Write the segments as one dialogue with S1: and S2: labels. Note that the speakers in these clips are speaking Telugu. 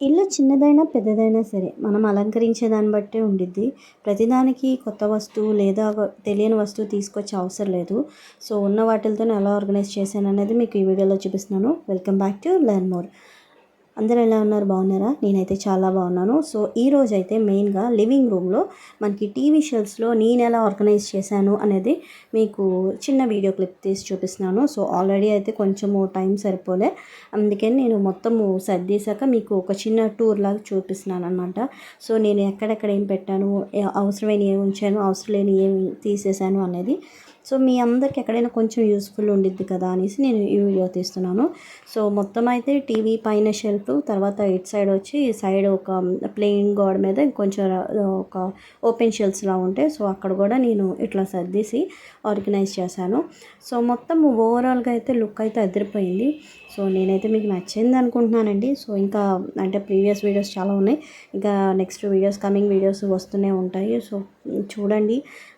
S1: ఇల్లు చిన్నదైనా పెద్దదైనా సరే మనం అలంకరించే దాన్ని బట్టే ఉండిద్ది. ప్రతిదానికి కొత్త వస్తువు లేదా తెలియని వస్తువు తీసుకొచ్చే అవసరం లేదు. సో ఉన్న వాటితోనే ఎలా ఆర్గనైజ్ చేశాను అనేది మీకు ఈ వీడియోలో చూపిస్తున్నాను. Welcome back to learn more అందరూ ఎలా ఉన్నారు? బాగున్నారా? నేనైతే చాలా బాగున్నాను. సో ఈ రోజు అయితే మెయిన్గా లివింగ్ రూమ్లో మనకి టీవీ షెల్స్లో నేను ఎలా ఆర్గనైజ్ చేశాను అనేది మీకు చిన్న వీడియో క్లిప్ తీసి చూపిస్తున్నాను. సో ఆల్రెడీ అయితే కొంచెము టైం సరిపోలే. అందుకని నేను మొత్తము సర్దేశాక మీకు ఒక చిన్న టూర్ లాగా చూపిస్తున్నాను అనమాట సో నేను ఎక్కడెక్కడ ఏం పెట్టాను? అవసరమైన ఏమి ఉంచాను? అవసరం లేని ఏమి తీసేసాను అనేది సో మీ అందరికి ఎక్కడైనా కొంచెం యూస్ఫుల్ ఉండిద్ది కదా అనేసి నేను ఈ వీడియో తీస్తున్నాను. సో మొత్తం అయితే టీవీ పైన షెల్ఫ్ తర్వాత ఇట్ సైడ్ వచ్చి సైడ్ ఒక ప్లెయిన్ గోడ మీద కొంచెం ఒక ఓపెన్ షెల్ఫ్స్లా ఉంటాయి. సో అక్కడ కూడా నేను ఇట్లా సర్దేసి ఆర్గనైజ్ చేశాను. సో మొత్తం ఓవరాల్గా అయితే లుక్ అయితే అదిరిపోయింది. సో నేనైతే మీకు నచ్చింది అనుకుంటున్నానండి. సో ఇంకా అంటే ప్రీవియస్ వీడియోస్ చాలా ఉన్నాయి. ఇంకా నెక్స్ట్ వీడియోస్ కమింగ్ వీడియోస్ వస్తూనే ఉంటాయి. సో చూడండి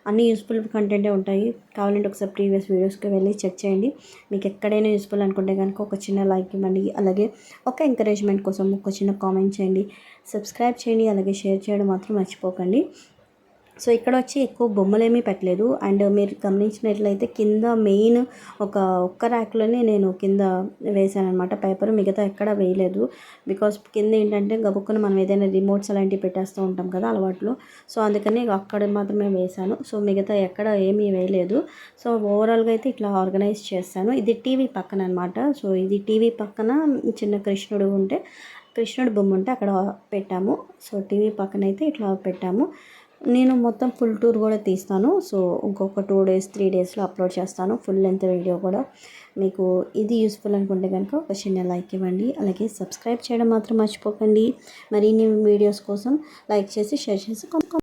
S1: అన్ని యూస్ఫుల్ కంటెంటే ఉంటాయి. కావాలంటే ఒకసారి ప్రీవియస్ వీడియోస్కి వెళ్ళి చెక్ చేయండి. మీకు ఎక్కడైనా యూస్ఫుల్ అనుకుంటే కనుక ఒక చిన్న లైక్ ఇవ్వండి. అలాగే ఒక ఎంకరేజ్మెంట్ కోసం ఒక చిన్న కామెంట్ చేయండి. సబ్స్క్రైబ్ చేయండి. అలాగే షేర్ చేయడం మాత్రం మర్చిపోకండి. సో ఇక్కడ వచ్చి ఎక్కువ బొమ్మలేమీ పెట్టలేదు. అండ్ మీరు గమనించినట్లయితే కింద మెయిన్ ఒక ఒక్క ర్యాక్లోనే నేను కింద వేసాను అనమాట పేపర్ మిగతా ఎక్కడ వేయలేదు. బికాస్ కింద ఏంటంటే గబుక్కున మనం ఏదైనా రిమోట్స్ అలాంటివి పెట్టేస్తూ ఉంటాం కదా అలవాట్లో. సో అందుకని అక్కడ మాత్రమే వేశాను. సో మిగతా ఎక్కడ ఏమీ వేయలేదు. సో ఓవరాల్గా అయితే ఇట్లా ఆర్గనైజ్ చేస్తాను. ఇది టీవీ పక్కన అనమాట సో ఇది టీవీ పక్కన చిన్న కృష్ణుడు ఉంటే కృష్ణుడు బొమ్మ ఉంటే అక్కడ పెట్టాము. సో టీవీ పక్కన అయితే ఇట్లా పెట్టాము. నేను మొత్తం ఫుల్ టూర్ కూడా తీస్తాను. సో ఇంకొక టూ డేస్ త్రీ డేస్లో అప్లోడ్ చేస్తాను. ఫుల్ లెంత్ వీడియో కూడా. మీకు ఇది యూస్ఫుల్ అనుకుంటే కనుక ఒక చిన్న లైక్ ఇవ్వండి. అలాగే సబ్స్క్రైబ్ చేయడం మాత్రం మర్చిపోకండి. మరిన్ని వీడియోస్ కోసం లైక్ చేసి షేర్ చేసి